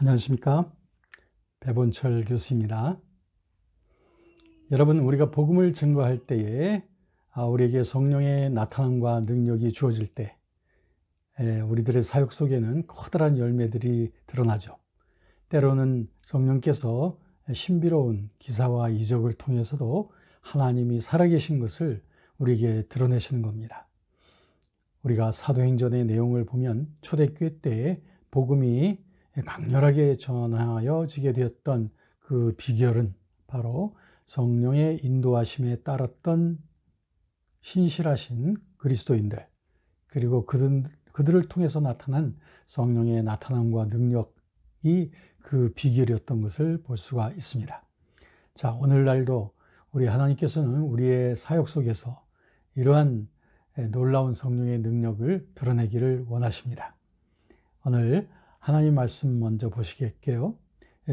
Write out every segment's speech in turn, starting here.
안녕하십니까. 배본철 교수입니다. 여러분, 우리가 복음을 증거할 때에 아, 우리에게 성령의 나타남과 능력이 주어질 때 에, 우리들의 사역 속에는 커다란 열매들이 드러나죠. 때로는 성령께서 신비로운 기사와 이적을 통해서도 하나님이 살아계신 것을 우리에게 드러내시는 겁니다. 우리가 사도행전의 내용을 보면 초대교회 때에 복음이 강렬하게 전하여지게 되었던 그 비결은 바로 성령의 인도하심에 따랐던 신실하신 그리스도인들 그리고 그들, 그들을 통해서 나타난 성령의 나타남과 능력이 그 비결이었던 것을 볼 수가 있습니다. 자, 오늘날도 우리 하나님께서는 우리의 사역 속에서 이러한 놀라운 성령의 능력을 드러내기를 원하십니다. 오늘 하나님 말씀 먼저 보시겠게요.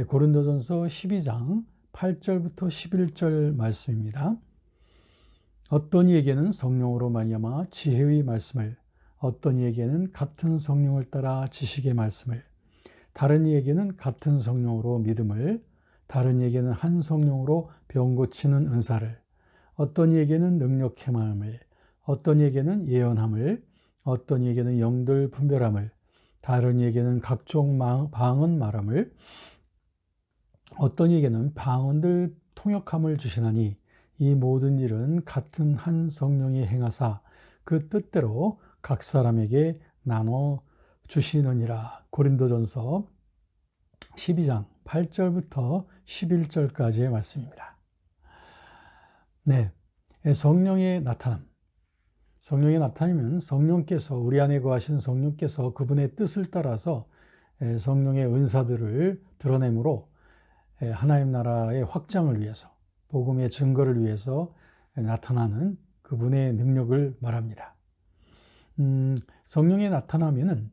고린도전서 12장 8절부터 11절 말씀입니다. 어떤 이에게는 성령으로 말미암아 지혜의 말씀을 어떤 이에게는 같은 성령을 따라 지식의 말씀을 다른 이에게는 같은 성령으로 믿음을 다른 이에게는 한 성령으로 병 고치는 은사를 어떤 이에게는 능력 행함을 어떤 이에게는 예언함을 어떤 이에게는 영들 분별함을 다른 이에게는 각종 방언 말함을 어떤 이에게는 방언들 통역함을 주시나니 이 모든 일은 같은 한 성령이 행하사 그 뜻대로 각 사람에게 나눠 주시느니라. 고린도전서 12장 8절부터 11절까지의 말씀입니다. 네. 성령의 나타남. 성령이 나타나면 성령께서 우리 안에 거하신 성령께서 그분의 뜻을 따라서 성령의 은사들을 드러내므로 하나님 나라의 확장을 위해서 복음의 증거를 위해서 나타나는 그분의 능력을 말합니다. 음, 성령의 나타나면은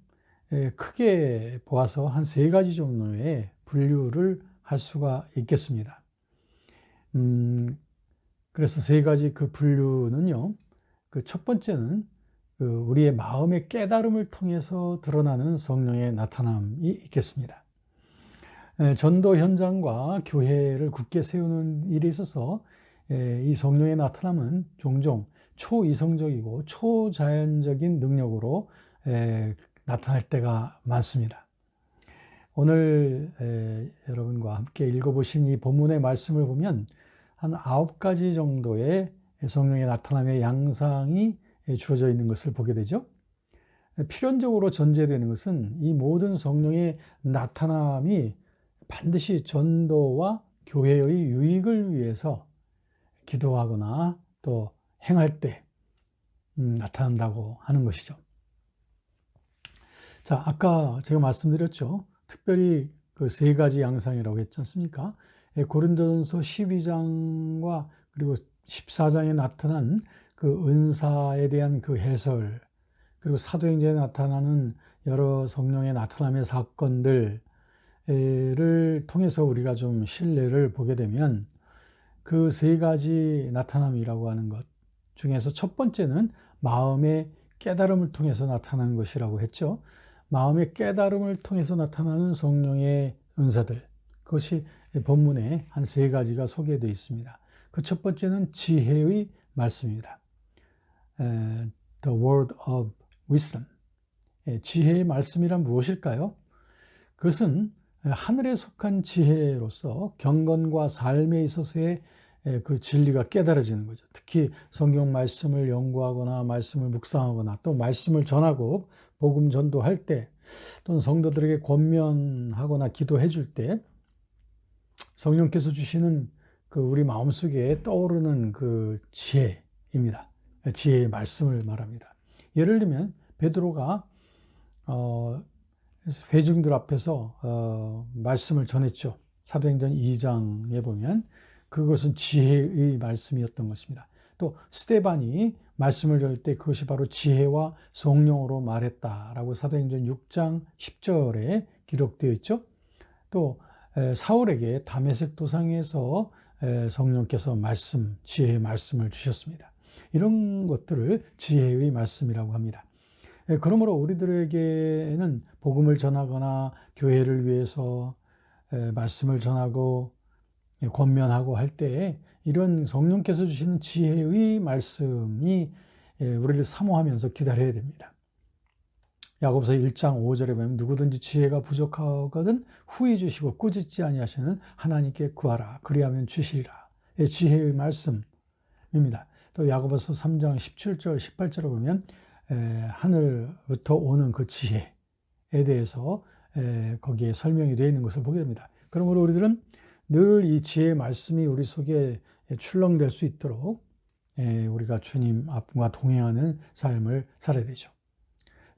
크게 보아서 한 세 가지 종류의 분류를 할 수가 있겠습니다. 음, 그래서 세 가지 그 분류는요. 그 첫 번째는 그 우리의 마음의 깨달음을 통해서 드러나는 성령의 나타남이 있겠습니다. 전도 현장과 교회를 굳게 세우는 일에 있어서 이 성령의 나타남은 종종 초이성적이고 초자연적인 능력으로 나타날 때가 많습니다. 오늘 여러분과 함께 읽어보신 이 본문의 말씀을 보면 한 아홉 가지 정도의 성령의 나타남의 양상이 주어져 있는 것을 보게 되죠. 필연적으로 전제되는 것은 이 모든 성령의 나타남이 반드시 전도와 교회의 유익을 위해서 기도하거나 또 행할 때 음, 나타난다고 하는 것이죠. 자, 아까 제가 말씀드렸죠. 특별히 그 세 가지 양상이라고 했지 않습니까? 예, 고린도전서 12장과 그리고 14장에 나타난 그 은사에 대한 그 해설, 그리고 사도행전에 나타나는 여러 성령의 나타남의 사건들을 통해서 우리가 좀 신뢰를 보게 되면 그 세 가지 나타남이라고 하는 것 중에서 첫 번째는 마음의 깨달음을 통해서 나타나는 것이라고 했죠. 마음의 깨달음을 통해서 나타나는 성령의 은사들. 그것이 본문에 한 세 가지가 소개되어 있습니다. 그 첫 번째는 지혜의 말씀입니다. The word of wisdom. 지혜의 말씀이란 무엇일까요? 그것은 하늘에 속한 지혜로서 경건과 삶에 있어서의 그 진리가 깨달아지는 거죠. 특히 성경 말씀을 연구하거나 말씀을 묵상하거나 또 말씀을 전하고 복음 전도할 때 또는 성도들에게 권면하거나 기도해 줄 때 성령께서 주시는 그 우리 마음속에 떠오르는 그 지혜입니다. 지혜의 말씀을 말합니다. 예를 들면 베드로가 어, 회중들 앞에서 어, 말씀을 전했죠. 사도행전 2장에 보면 그것은 지혜의 말씀이었던 것입니다. 또 스테반이 말씀을 전할 때 그것이 바로 지혜와 성령으로 말했다라고 사도행전 6장 10절에 기록되어 있죠. 또 사울에게 담에색 도상에서 성령께서 말씀, 지혜의 말씀을 주셨습니다. 이런 것들을 지혜의 말씀이라고 합니다. 예, 그러므로 우리들에게는 복음을 전하거나 교회를 위해서 에, 말씀을 전하고 예, 권면하고 할 때에 이런 성령께서 주시는 지혜의 말씀이 예, 우리를 사모하면서 기다려야 됩니다. 야고보서 1장 5절에 보면 누구든지 지혜가 부족하거든 후히 주시고 꾸짖지 아니하시는 하나님께 구하라 그리하면 주시리라. 예, 지혜의 말씀입니다. 또 야고보서 3장 17절 18절에 보면 하늘부터 오는 그 지혜에 대해서 거기에 설명이 되어 있는 것을 보게 됩니다. 그러므로 우리들은 늘 이 지혜의 말씀이 우리 속에 출렁될 수 있도록 우리가 주님 앞과 동행하는 삶을 살아야 되죠.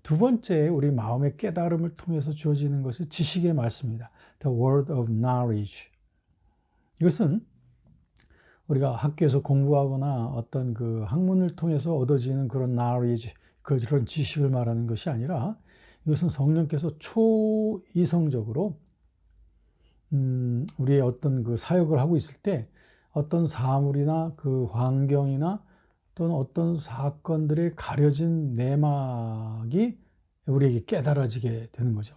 두 번째, 우리 마음의 깨달음을 통해서 주어지는 것이 지식의 말씀입니다. The word of knowledge. 이것은 우리가 학교에서 공부하거나 어떤 그 학문을 통해서 얻어지는 그런 knowledge, 그런 지식을 말하는 것이 아니라 이것은 성령께서 초이성적으로 음, 우리의 어떤 그 사역을 하고 있을 때 어떤 사물이나 그 환경이나 또는 어떤 사건들의 가려진 내막이 우리에게 깨달아지게 되는 거죠.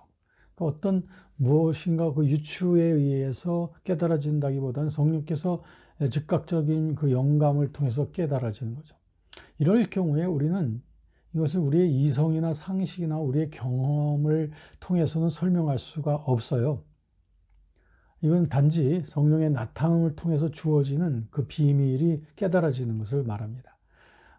그러니까 어떤 무엇인가 그 유추에 의해서 깨달아진다기보다는 성령께서 즉각적인 그 영감을 통해서 깨달아지는 거죠. 이럴 경우에 우리는 이것을 우리의 이성이나 상식이나 우리의 경험을 통해서는 설명할 수가 없어요. 이건 단지 성령의 나타남을 통해서 주어지는 그 비밀이 깨달아지는 것을 말합니다.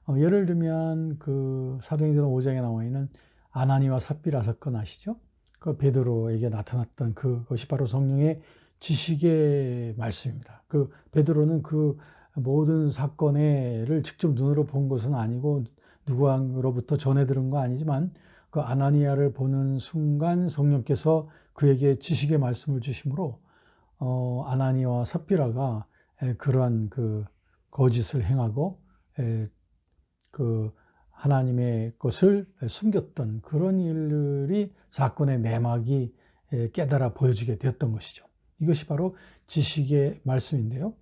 어, 예를 들면 그 사도행전 5장에 나와 있는 아나니와 삽비라 사건 아시죠? 그 베드로에게 나타났던 그것이 바로 성령의 지식의 말씀입니다. 그 베드로는 그 모든 사건을 직접 눈으로 본 것은 아니고 누구로부터 전해 들은 거 아니지만 그 아나니아를 보는 순간 성령께서 그에게 지식의 말씀을 주심으로 어, 아나니와 삽비라가 그러한 그 거짓을 행하고 에, 그 하나님의 것을 숨겼던 그런 일들이 사건의 내막이 깨달아 보여지게 되었던 것이죠. 이것이 바로 지식의 말씀인데요.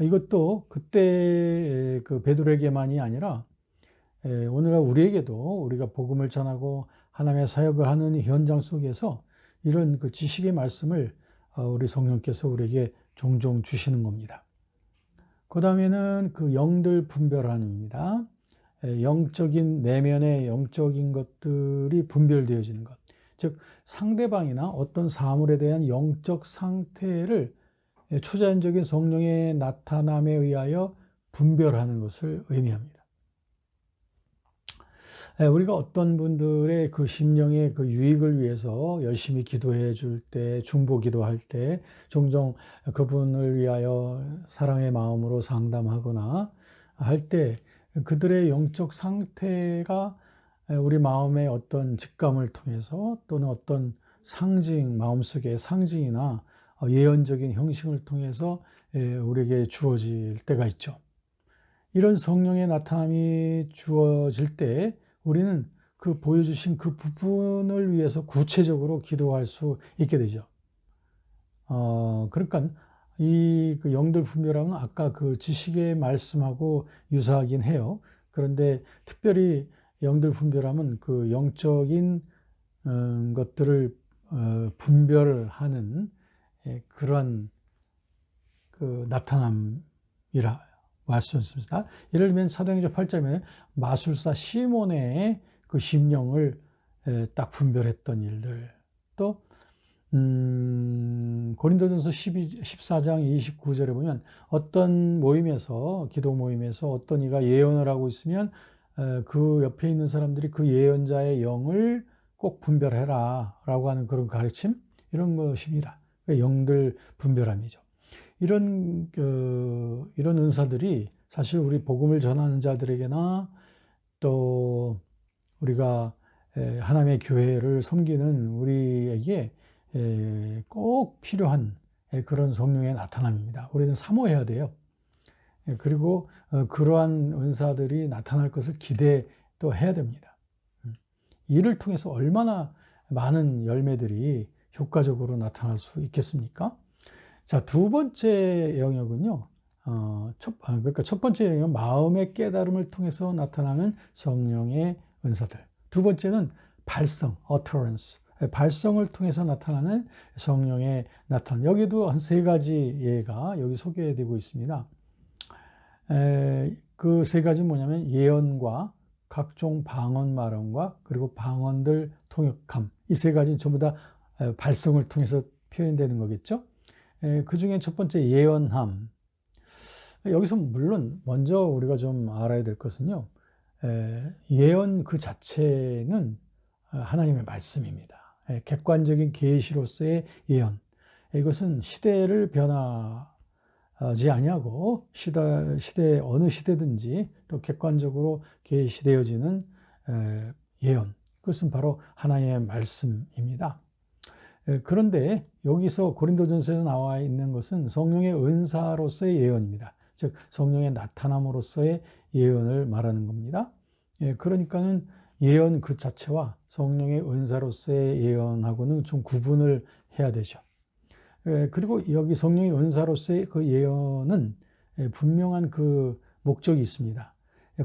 이것도 그때 그 베드로에게만이 아니라 오늘날 우리에게도 우리가 복음을 전하고 하나님의 사역을 하는 현장 속에서 이런 그 지식의 말씀을 어, 우리 성령께서 우리에게 종종 주시는 겁니다. 그 다음에는 그 영들 분별하는입니다. 영적인 내면의 영적인 것들이 분별되어지는 것. 즉 상대방이나 어떤 사물에 대한 영적 상태를 초자연적인 성령의 나타남에 의하여 분별하는 것을 의미합니다. 우리가 어떤 분들의 그 심령의 그 유익을 위해서 열심히 기도해 줄 때, 중보 기도할 때, 종종 그분을 위하여 사랑의 마음으로 상담하거나 할 때, 그들의 영적 상태가 우리 마음의 어떤 직감을 통해서 또는 어떤 상징, 마음속의 상징이나 예언적인 형식을 통해서 우리에게 주어질 때가 있죠. 이런 성령의 나타남이 주어질 때 우리는 그 보여주신 그 부분을 위해서 구체적으로 기도할 수 있게 되죠. 어, 그러니까 이 그 영들 분별함은 아까 그 지식의 말씀하고 유사하긴 해요. 그런데 특별히 영들 분별함은 그 영적인 음, 것들을 어, 분별하는 예, 그런 그 나타남이라 할 수 있습니다. 예를 들면 사도행전 8장에 마술사 시몬의 그 심령을 딱 분별했던 일들 또 음, 고린도전서 12, 14장 29절에 보면 어떤 모임에서 기도 모임에서 어떤 이가 예언을 하고 있으면 그 옆에 있는 사람들이 그 예언자의 영을 꼭 분별해라 라고 하는 그런 가르침 이런 것입니다. 그 영들 분별함이죠. 이런 그, 이런 은사들이 사실 우리 복음을 전하는 자들에게나 또 우리가 하나님의 교회를 섬기는 우리에게 꼭 필요한 그런 성령의 나타남입니다. 우리는 사모해야 돼요. 그리고 어, 그러한 은사들이 나타날 것을 기대 또 해야 됩니다. 음. 이를 통해서 얼마나 많은 열매들이 효과적으로 나타날 수 있겠습니까? 자, 두 번째 영역은요. 어, 첫, 아, 그러니까 첫 번째 영역은 마음의 깨달음을 통해서 나타나는 성령의 은사들. 두 번째는 발성, utterance. 발성을 통해서 나타나는 성령의 나타남. 여기도 한 세 가지 예가 여기 소개되고 있습니다. 그 세 가지 뭐냐면 예언과 각종 방언 말음과 그리고 방언들 통역함. 이 세 가지는 전부 다 발성을 통해서 표현되는 거겠죠. 그 중에 첫 번째 예언함. 여기서 물론 먼저 우리가 좀 알아야 될 것은요. 예언 그 자체는 하나님의 말씀입니다. 객관적인 계시로서의 예언. 이것은 시대를 변하지 아니하고 시대, 시대 어느 시대든지 또 객관적으로 계시되어지는 예언. 그것은 바로 하나님의 말씀입니다. 그런데 여기서 고린도전서에 나와 있는 것은 성령의 은사로서의 예언입니다. 즉 성령의 나타남으로서의 예언을 말하는 겁니다. 예, 그러니까는 예언 그 자체와 성령의 은사로서의 예언하고는 좀 구분을 해야 되죠. 예, 그리고 여기 성령의 은사로서의 그 예언은 예, 분명한 그 목적이 있습니다.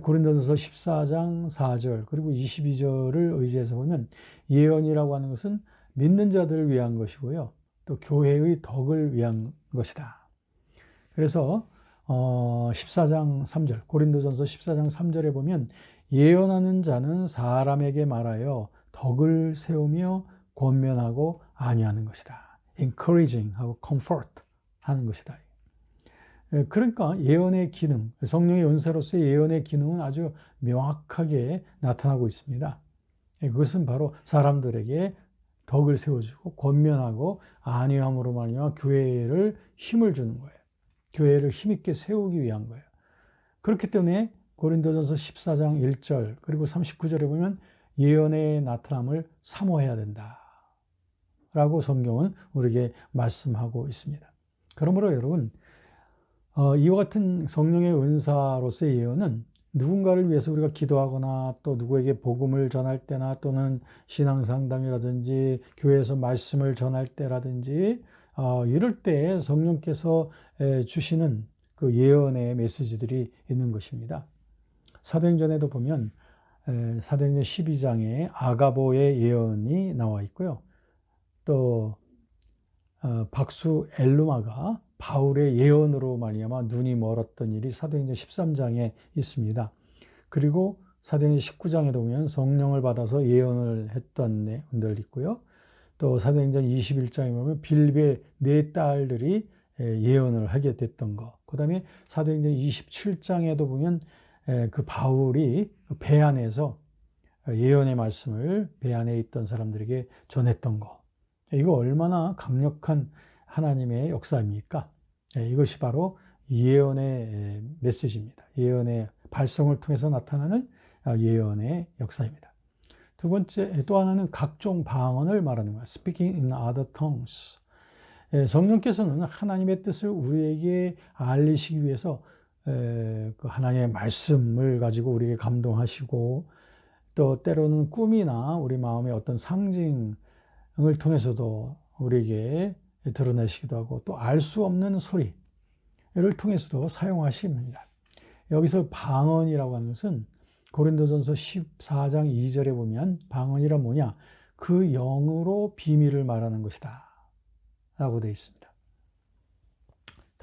고린도전서 14장 4절 그리고 22절을 의지해서 보면 예언이라고 하는 것은 믿는 자들을 위한 것이고요. 또 교회의 덕을 위한 것이다. 그래서 어 14장 3절 고린도전서 14장 3절에 보면 예언하는 자는 사람에게 말하여 덕을 세우며 권면하고 안위하는 것이다. encouraging 하고 comfort 하는 것이다. 예, 그러니까 예언의 기능, 성령의 은사로서의 예언의 기능은 아주 명확하게 나타나고 있습니다. 예, 그것은 바로 사람들에게 덕을 세워주고 권면하고 안위함으로 말미암아 교회를 힘을 주는 거예요. 교회를 힘있게 세우기 위한 거예요. 그렇기 때문에 고린도전서 14장 1절 그리고 39절에 보면 예언의 나타남을 사모해야 된다. 라고 성경은 우리에게 말씀하고 있습니다. 그러므로 여러분, 어, 이와 같은 성령의 은사로서의 예언은 누군가를 위해서 우리가 기도하거나 또 누구에게 복음을 전할 때나 또는 신앙 상담이라든지 교회에서 말씀을 전할 때라든지 어, 이럴 때 성령께서 주시는 그 예언의 메시지들이 있는 것입니다. 사도행전에도 보면 사도행전 12장에 아가보의 예언이 나와 있고요. 또 어, 박수 엘루마가 바울의 예언으로 말미암아 눈이 멀었던 일이 사도행전 13장에 있습니다. 그리고 사도행전 19장에도 보면 성령을 받아서 예언을 했던 내용들 있고요. 또 사도행전 21장에 보면 빌베 네 딸들이 예언을 하게 됐던 거. 그 다음에 사도행전 27장에도 보면 그 바울이 배 안에서 예언의 말씀을 배 안에 있던 사람들에게 전했던 거. 이거 얼마나 강력한 하나님의 역사입니까? 이것이 바로 예언의 메시지입니다. 예언의 발성을 통해서 나타나는 아, 예언의 역사입니다. 두 번째, 또 하나는 각종 방언을 말하는 거예요. Speaking in other tongues. 성령께서는 하나님의 뜻을 우리에게 알리시기 위해서 그 하나님의 말씀을 가지고 우리에게 감동하시고 또 때로는 꿈이나 우리 마음의 어떤 상징을 통해서도 우리에게 드러내시기도 하고 또 알 수 없는 소리를 통해서도 사용하십니다. 여기서 방언이라고 하는 것은 고린도전서 14장 2절에 보면 방언이란 뭐냐? 그 영으로 비밀을 말하는 것이다. 라고 되어 있습니다.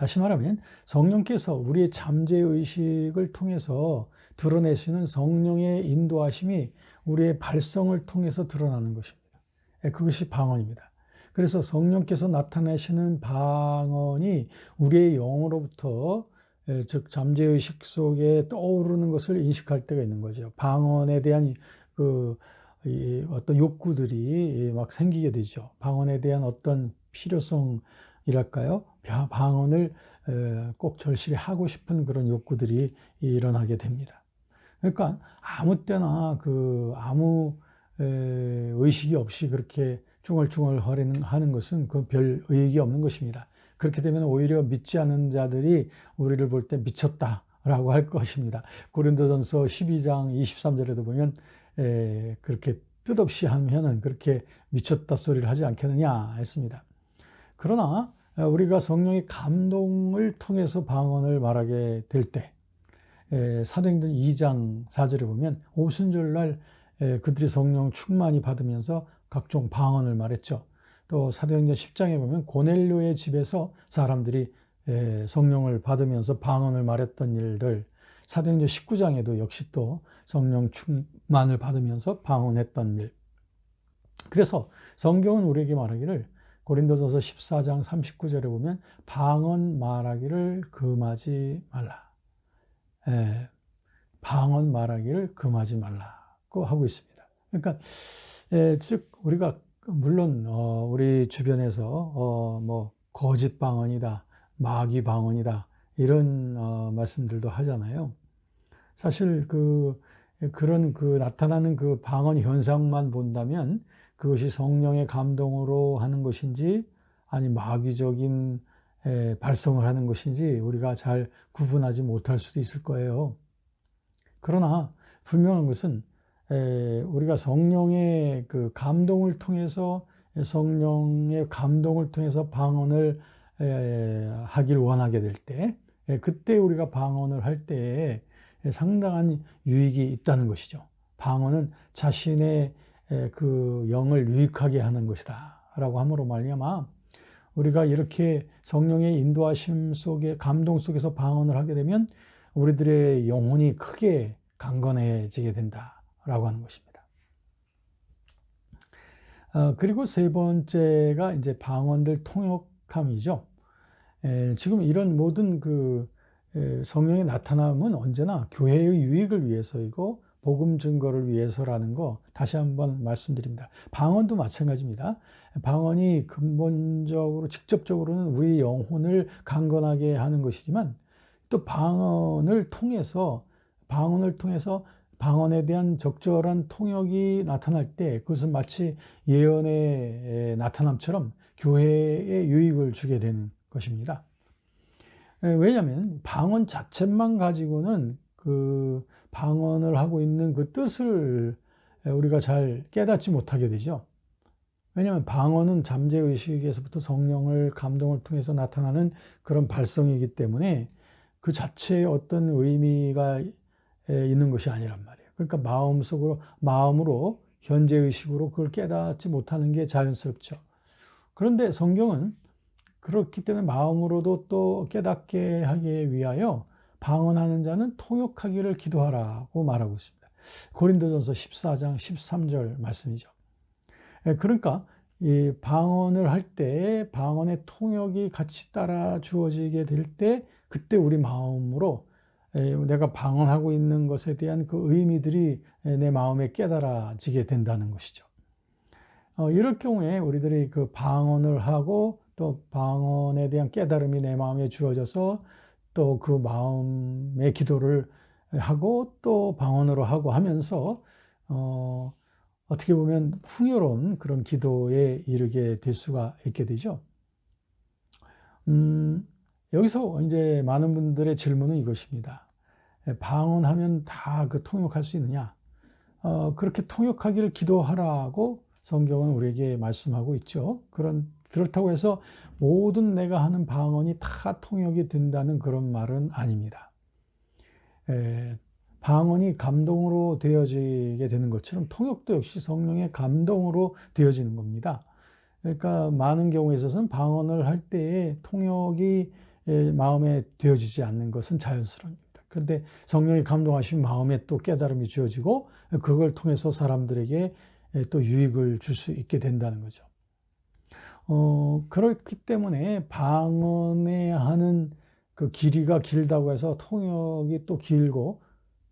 다시 말하면 성령께서 우리의 잠재의식을 통해서 드러내시는 성령의 인도하심이 우리의 발성을 통해서 드러나는 것입니다. 예, 그것이 방언입니다. 그래서 성령께서 나타내시는 방언이 우리의 영으로부터 예, 즉 잠재의식 속에 떠오르는 것을 인식할 때가 있는 거죠. 방언에 대한 그 어떤 욕구들이 막 생기게 되죠. 방언에 대한 어떤 필요성 이랄까요? 방언을 꼭 절실히 하고 싶은 그런 욕구들이 일어나게 됩니다. 그러니까 아무 때나 그 아무 의식이 없이 그렇게 중얼중얼 하는 것은 그 별 의익이 없는 것입니다. 그렇게 되면 오히려 믿지 않는 자들이 우리를 볼 때 미쳤다라고 할 것입니다. 고린도전서 12장 23절에도 보면 그렇게 뜻없이 하면은 그렇게 미쳤다 소리를 하지 않겠느냐 했습니다. 그러나 어, 우리가 성령의 감동을 통해서 방언을 말하게 될 때, 사도행전 2장 4절에 보면 오순절날 에, 그들이 성령 충만히 받으면서 각종 방언을 말했죠. 또 사도행전 10장에 보면 고넬료의 집에서 사람들이 에, 성령을 받으면서 방언을 말했던 일들 사도행전 19장에도 역시 또 성령 충만을 받으면서 방언했던 일. 그래서 성경은 우리에게 말하기를 고린도전서 14장 39절에 보면 방언 말하기를 금하지 말라. 예, 방언 말하기를 금하지 말라고 하고 있습니다. 그러니까 예, 즉 우리가 물론 어, 우리 주변에서 어, 뭐 거짓 방언이다, 마귀 방언이다 이런 어, 말씀들도 하잖아요. 사실 그 그런 그 나타나는 그 방언 현상만 본다면 그것이 성령의 감동으로 하는 것인지 아니 마귀적인 발성을 하는 것인지 우리가 잘 구분하지 못할 수도 있을 거예요. 그러나 분명한 것은 우리가 성령의 그 감동을 통해서 성령의 감동을 통해서 방언을 하길 원하게 될 때, 그때 우리가 방언을 할 때에 상당한 유익이 있다는 것이죠. 방언은 자신의 그 영을 유익하게 하는 것이다. 라고 함으로 말미암아 우리가 이렇게 성령의 인도하심 속에 감동 속에서 방언을 하게 되면 우리들의 영혼이 크게 강건해지게 된다라고 하는 것입니다. 어, 그리고 세 번째가 이제 방언들 통역함이죠. 에, 지금 이런 모든 그 에, 성령의 나타남은 언제나 교회의 유익을 위해서이고 복음 증거를 위해서라는 거 다시 한번 말씀드립니다. 방언도 마찬가지입니다. 방언이 근본적으로 직접적으로는 우리 영혼을 강건하게 하는 것이지만 또 방언을 통해서 방언을 통해서 방언에 대한 적절한 통역이 나타날 때 그것은 마치 예언의 나타남처럼 교회에 유익을 주게 되는 것입니다. 왜냐하면 방언 자체만 가지고는 그 방언을 하고 있는 그 뜻을 우리가 잘 깨닫지 못하게 되죠. 왜냐하면 방언은 잠재의식에서부터 성령을 감동을 통해서 나타나는 그런 발성이기 때문에 그 자체에 어떤 의미가 있는 것이 아니란 말이에요. 그러니까 마음속으로, 마음으로, 현재의식으로 그걸 깨닫지 못하는 게 자연스럽죠. 그런데 성경은 그렇기 때문에 마음으로도 또 깨닫게 하기 위하여 방언하는 자는 통역하기를 기도하라고 말하고 있습니다. 고린도전서 14장 13절 말씀이죠. 예, 그러니까 이 방언을 할 때 방언의 통역이 같이 따라 주어지게 될 때 그때 우리 마음으로 예, 내가 방언하고 있는 것에 대한 그 의미들이 내 마음에 깨달아지게 된다는 것이죠. 어, 이럴 경우에 우리들이 그 방언을 하고 또 방언에 대한 깨달음이 내 마음에 주어져서 또 그 마음의 기도를 하고 또 방언으로 하고 하면서 어, 어떻게 보면 풍요로운 그런 기도에 이르게 될 수가 있게 되죠. 음, 여기서 이제 많은 분들의 질문은 이것입니다. 방언하면 다 그 통역할 수 있느냐? 어, 그렇게 통역하기를 기도하라고 성경은 우리에게 말씀하고 있죠. 그런 그렇다고 해서 모든 내가 하는 방언이 다 통역이 된다는 그런 말은 아닙니다. 에, 방언이 감동으로 되어지게 되는 것처럼 통역도 역시 성령의 감동으로 되어지는 겁니다. 그러니까 많은 경우에 있어서는 방언을 할 때에 통역이 마음에 되어지지 않는 것은 자연스럽습니다. 그런데 성령이 감동하신 마음에 또 깨달음이 주어지고 그걸 통해서 사람들에게 또 유익을 줄 수 있게 된다는 거죠. 어, 그렇기 때문에 방언에 하는 그 길이가 길다고 해서 통역이 또 길고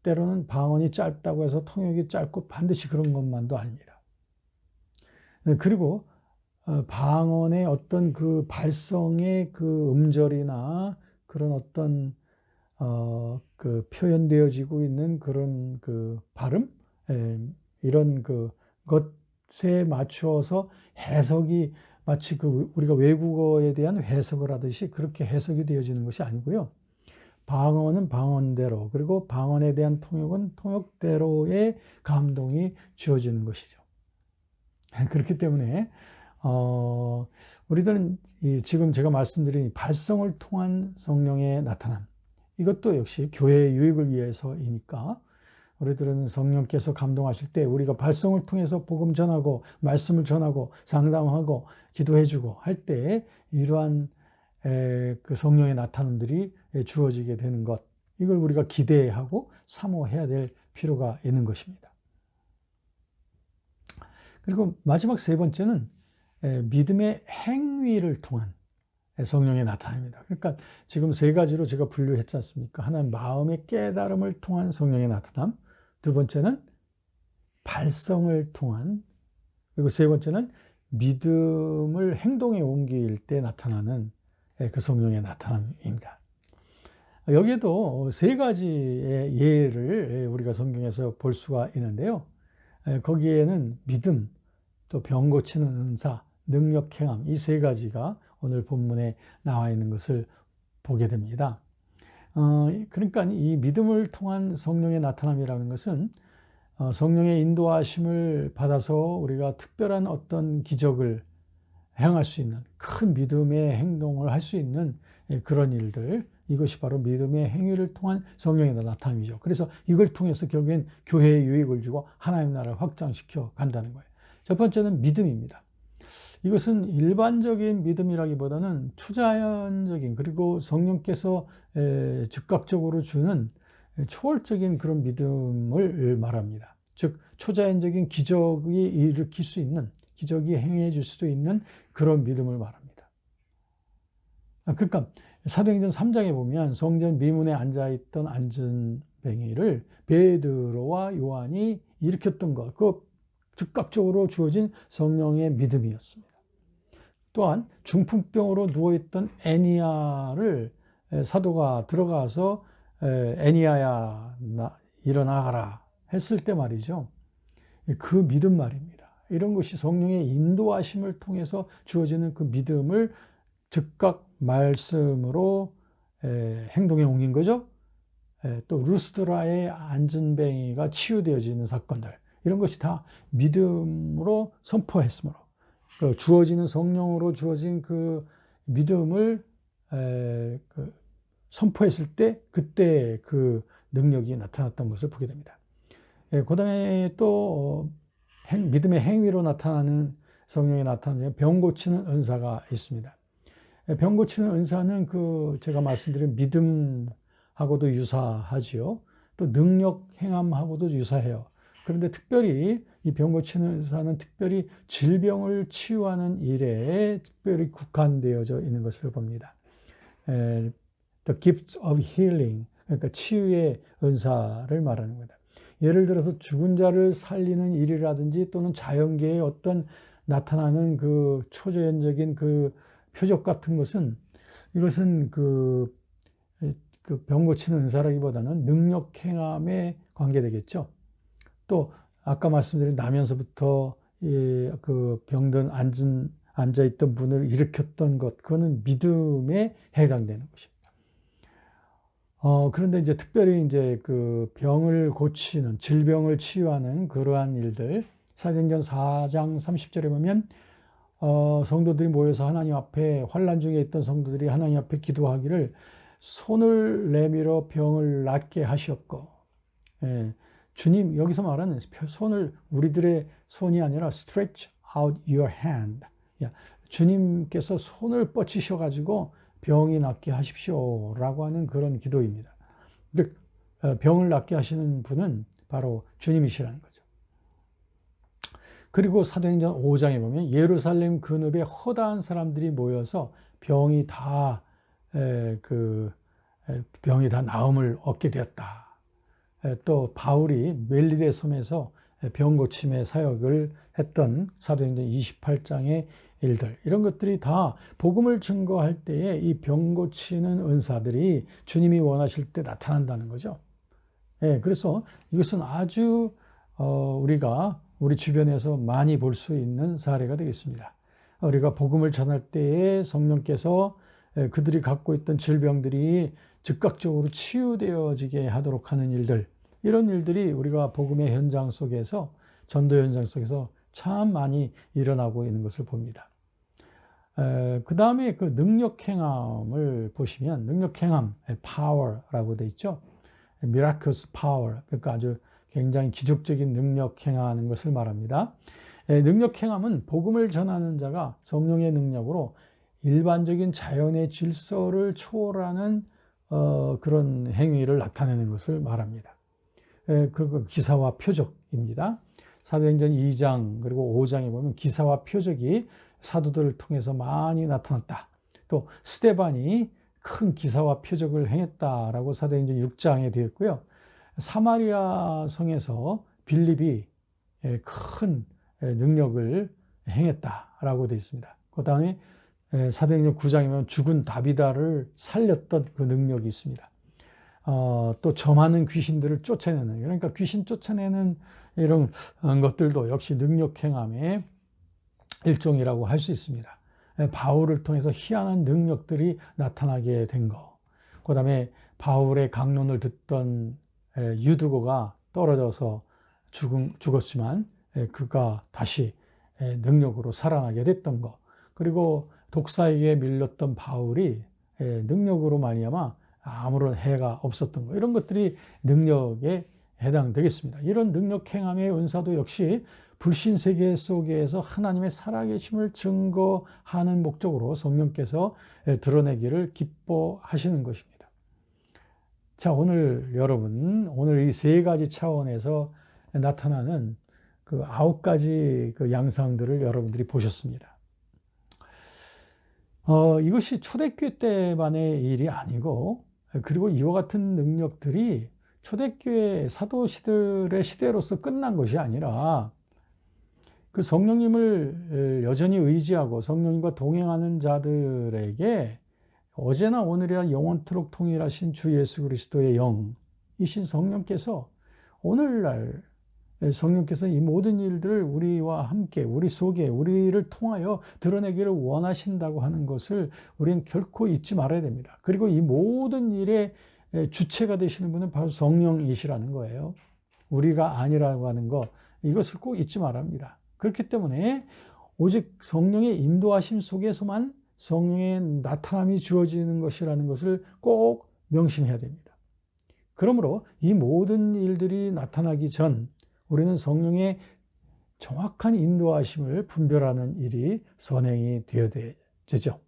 때로는 방언이 짧다고 해서 통역이 짧고 반드시 그런 것만도 아닙니다. 네, 그리고 어, 방언의 어떤 그 발성의 그 음절이나 그런 어떤 어, 그 표현되어지고 있는 그런 그 발음 예, 이런 그 것에 맞추어서 해석이 마치 그 우리가 외국어에 대한 해석을 하듯이 그렇게 해석이 되어지는 것이 아니고요. 방언은 방언대로 그리고 방언에 대한 통역은 통역대로의 감동이 주어지는 것이죠. 그렇기 때문에 어, 우리들은 지금 제가 말씀드린 발성을 통한 성령의 나타남 이것도 역시 교회의 유익을 위해서이니까 우리들은 성령께서 감동하실 때 우리가 발성을 통해서 복음 전하고 말씀을 전하고 상담하고 기도해주고 할 때 이러한 에, 그 성령의 나타남들이 주어지게 되는 것 이걸 우리가 기대하고 사모해야 될 필요가 있는 것입니다. 그리고 마지막 세 번째는 에, 믿음의 행위를 통한 성령의 나타납니다. 그러니까 지금 세 가지로 제가 분류했지 않습니까? 하나는 마음의 깨달음을 통한 성령의 나타남, 두 번째는 발성을 통한, 그리고 세 번째는 믿음을 행동에 옮길 때 나타나는 그 성령의 나타남입니다. 여기에도 세 가지의 예를 우리가 성경에서 볼 수가 있는데요. 거기에는 믿음, 또 병 고치는 은사, 능력 행함 이 세 가지가 오늘 본문에 나와 있는 것을 보게 됩니다. 어, 그러니까 이 믿음을 통한 성령의 나타남이라는 것은 어, 성령의 인도하심을 받아서 우리가 특별한 어떤 기적을 행할 수 있는 큰 믿음의 행동을 할 수 있는 예, 그런 일들 이것이 바로 믿음의 행위를 통한 성령의 나타남이죠. 그래서 이걸 통해서 결국엔 교회의 유익을 주고 하나님 나라를 확장시켜 간다는 거예요. 첫 번째는 믿음입니다. 이것은 일반적인 믿음이라기보다는 초자연적인 그리고 성령께서 즉각적으로 주는 초월적인 그런 믿음을 말합니다. 즉 초자연적인 기적이 일으킬 수 있는 기적이 행해 줄 수도 있는 그런 믿음을 말합니다. 아, 그러니까 사도행전 3장에 보면 성전 미문에 앉아 있던 안전뱅이를 베드로와 요한이 일으켰던 것, 그 즉각적으로 주어진 성령의 믿음이었습니다. 또한 중풍병으로 누워있던 애니아를 사도가 들어가서 애니아야 일어나가라 했을 때 말이죠. 그 믿음 말입니다. 이런 것이 성령의 인도하심을 통해서 주어지는 그 믿음을 즉각 말씀으로 행동에 옮긴 거죠. 또 루스드라의 안전뱅이가 치유되어지는 사건들 이런 것이 다 믿음으로 선포했으므로 그 주어지는 성령으로 주어진 그 믿음을 에, 그 선포했을 때 그때 그 능력이 나타났던 것을 보게 됩니다. 예, 그 다음에 또 행, 믿음의 행위로 나타나는 성령이 나타나는 병 고치는 은사가 있습니다. 예, 병 고치는 은사는 그 제가 말씀드린 믿음하고도 유사하지요. 또 능력 행함하고도 유사해요. 그런데 특별히 이 병 고 치는 의사는 특별히 질병을 치유하는 일에 특별히 국한되어져 있는 것을 봅니다. The gift of healing, 그러니까 치유의 은사를 말하는 겁니다. 예를 들어서 죽은 자를 살리는 일이라든지 또는 자연계의 어떤 나타나는 그 초자연적인 그 표적 같은 것은 이것은 그, 그 병 고치는 은사라기보다는 능력 행함에 관계되겠죠. 또 아까 말씀드린 나면서부터 그 병든 앉은 앉아 있던 분을 일으켰던 것 그거는 믿음에 해당되는 것입니다. 어, 그런데 이제 특별히 이제 그 병을 고치는 질병을 치유하는 그러한 일들 사도행전 4장 30절에 보면 어, 성도들이 모여서 하나님 앞에 환란 중에 있던 성도들이 하나님 앞에 기도하기를 손을 내밀어 병을 낫게 하시옵고 예, 주님 여기서 말하는 손을 우리들의 손이 아니라 stretch out your hand. 주님께서 손을 뻗치셔 가지고 병이 낫게 하십시오라고 하는 그런 기도입니다. 어, 병을 낫게 하시는 분은 바로 주님이시라는 거죠. 그리고 사도행전 5장에 보면 예루살렘 근읍에 허다한 사람들이 모여서 병이 다 그 병이 다 나음을 얻게 되었다. 또 바울이 멜리데 섬에서 병 고침의 사역을 했던 사도행전 28장의 일들 이런 것들이 다 복음을 증거할 때에 이 병 고치는 은사들이 주님이 원하실 때 나타난다는 거죠. 예, 그래서 이것은 아주 어, 우리가 우리 주변에서 많이 볼 수 있는 사례가 되겠습니다. 우리가 복음을 전할 때에 성령께서 그들이 갖고 있던 질병들이 즉각적으로 치유되어지게 하도록 하는 일들, 이런 일들이 우리가 복음의 현장 속에서, 전도 현장 속에서 참 많이 일어나고 있는 것을 봅니다. 그 다음에 그 능력행함을 보시면, 능력행함, power라고 되어 있죠. miraculous power, 그러니까 아주 굉장히 기적적인 능력 행하는 것을 말합니다. 예, 능력 행함은 복음을 전하는 자가 성령의 능력으로 일반적인 자연의 질서를 초월하는 어, 그런 행위를 나타내는 것을 말합니다. 예, 그 기사와 표적입니다. 사도행전 2장 그리고 5장에 보면 기사와 표적이 사도들을 통해서 많이 나타났다. 또 스테반이 큰 기사와 표적을 행했다라고 사도행전 6장에 되어 있고요. 사마리아 성에서 빌립이 예, 큰 예, 능력을 행했다라고 되어 있습니다. 그 다음에 예, 사도행전 9장에 보면 죽은 다비다를 살렸던 그 능력이 있습니다. 어, 또 점하는 귀신들을 쫓아내는 그러니까 귀신 쫓아내는 이런 것들도 역시 능력 행함의 일종이라고 할 수 있습니다. 예, 바울을 통해서 희한한 능력들이 나타나게 된 거. 그 다음에 바울의 강론을 듣던 예, 유두고가 떨어져서 죽었지만 예, 그가 다시 능력으로 살아나게 됐던 거. 그리고 독사에게 밀렸던 바울이 능력으로 말미암아 아무런 해가 없었던 거. 이런 것들이 능력에 해당되겠습니다. 이런 능력 행함의 은사도 역시 불신 세계 속에서 하나님의 살아계심을 증거하는 목적으로 성령께서 드러내기를 기뻐하시는 것입니다. 자, 오늘 여러분, 오늘 이 세 가지 차원에서 나타나는 그 아홉 가지 그 양상들을 여러분들이 보셨습니다. 어, 이것이 초대교회 때만의 일이 아니고, 그리고 이와 같은 능력들이 초대교회 사도시들의 시대로서 끝난 것이 아니라 그 성령님을 여전히 의지하고 성령님과 동행하는 자들에게 어제나 오늘이나 영원토록 통일하신 주 예수 그리스도의 영이신 성령께서 오늘날 성령께서 이 모든 일들을 우리와 함께 우리 속에 우리를 통하여 드러내기를 원하신다고 하는 것을 우리는 결코 잊지 말아야 됩니다. 그리고 이 모든 일의 주체가 되시는 분은 바로 성령이시라는 거예요. 우리가 아니라고 하는 것 이것을 꼭 잊지 말아야 합니다. 그렇기 때문에 오직 성령의 인도하심 속에서만 성령의 나타남이 주어지는 것이라는 것을 꼭 명심해야 됩니다. 그러므로 이 모든 일들이 나타나기 전 우리는 성령의 정확한 인도하심을 분별하는 일이 선행이 되어야 되죠.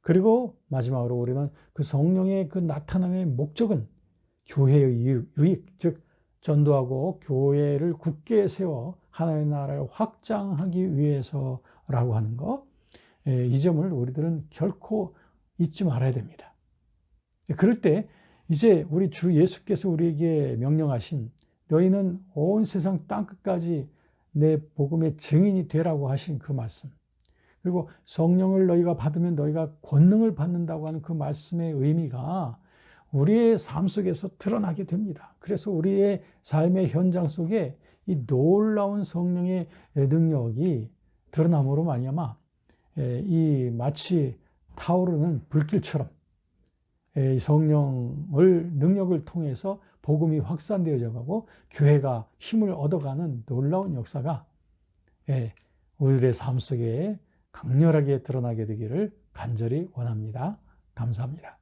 그리고 마지막으로 우리는 그 성령의 그 나타남의 목적은 교회의 유익, 즉 전도하고 교회를 굳게 세워 하나님의 나라를 확장하기 위해서라고 하는 것, 예, 이 점을 우리들은 결코 잊지 말아야 됩니다. 그럴 때 이제 우리 주 예수께서 우리에게 명령하신 너희는 온 세상 땅끝까지 내 복음의 증인이 되라고 하신 그 말씀. 그리고 성령을 너희가 받으면 너희가 권능을 받는다고 하는 그 말씀의 의미가 우리의 삶 속에서 드러나게 됩니다. 그래서 우리의 삶의 현장 속에 이 놀라운 성령의 능력이 드러남으로 말미암아 이 마치 타오르는 불길처럼 성령을 능력을 통해서 복음이 확산되어져 가고 교회가 힘을 얻어가는 놀라운 역사가 우리의 삶 속에 강렬하게 드러나게 되기를 간절히 원합니다. 감사합니다.